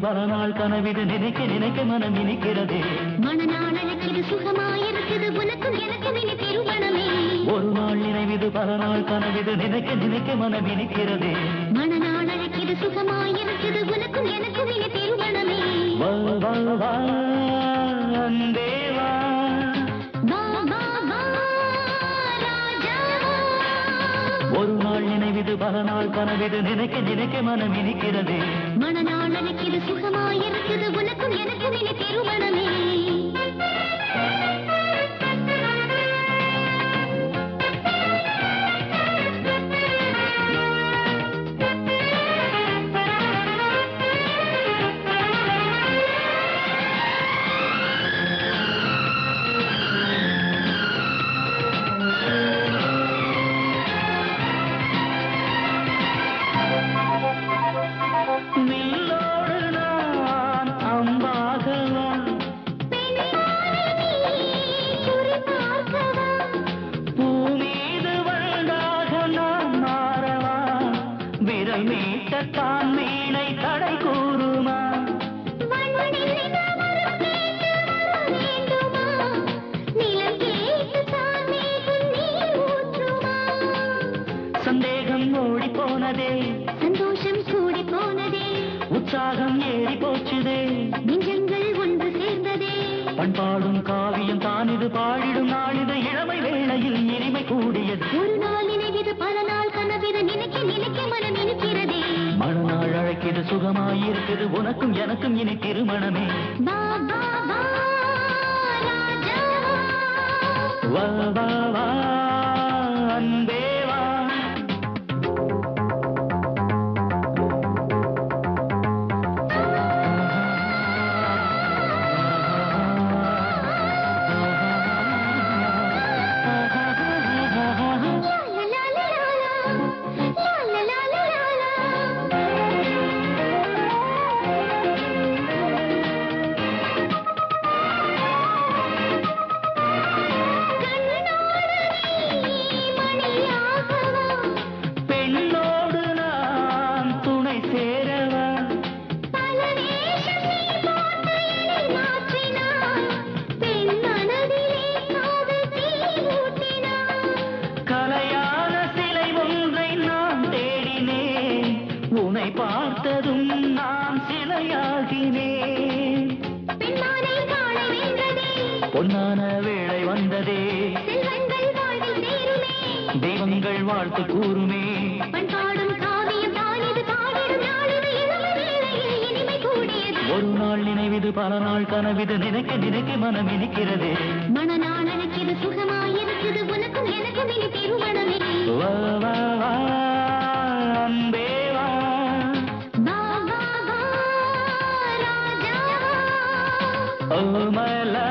பல நாள் கனவிது நினைக்க நினைக்க மனம் இனிக்கிறதே. மனநாள் அழைக்குது சுகமாயிருக்குது உனக்கும் எனக்கும் இனி திருமணமே. ஒரு நாள் நினைவிது பல நாள் கனவிது நினைக்க நினைக்க மனம் இனிக்கிறதே. மனநாள் சுகமாயிருக்குது உனக்கும் எனக்கும் இனி திருமணமே. வா வா வா அன்பே பல நாள் கனவிடு நினைக்க நினைக்க மனம் இனிக்கிறது. மனநாள் அழைக்குது சுகமாயிருக்குது உனக்கும் எனக்கும் இனி திருமணமே. விரல் மீட்டத்தான் மீனை தடை கூறுமா சந்தேகம் ஓடி போனதே சந்தோஷம் கூடி போனதே உற்சாகம் ஏறி போச்சுதே நெஞ்சங்கள் ஒன்று சேர்ந்ததே பண்பாடும் காவியம் தான் இது பாடிடும் நாள் அழைக்கிது சுகமாயிருக்குது? உனக்கும் எனக்கும் இனி திருமணமே. வா வா வா. சிலையாகினேன் பொன்னான வேளை வந்ததே. தெய்வங்கள் வாழ்த்து கூறுமே. ஒரு நாள் நினைவிது பல நாள் கனவிது நினைக்க நினைக்க மனம் இனிக்கிறதே. மனநாளனுக்கு Oh, my love.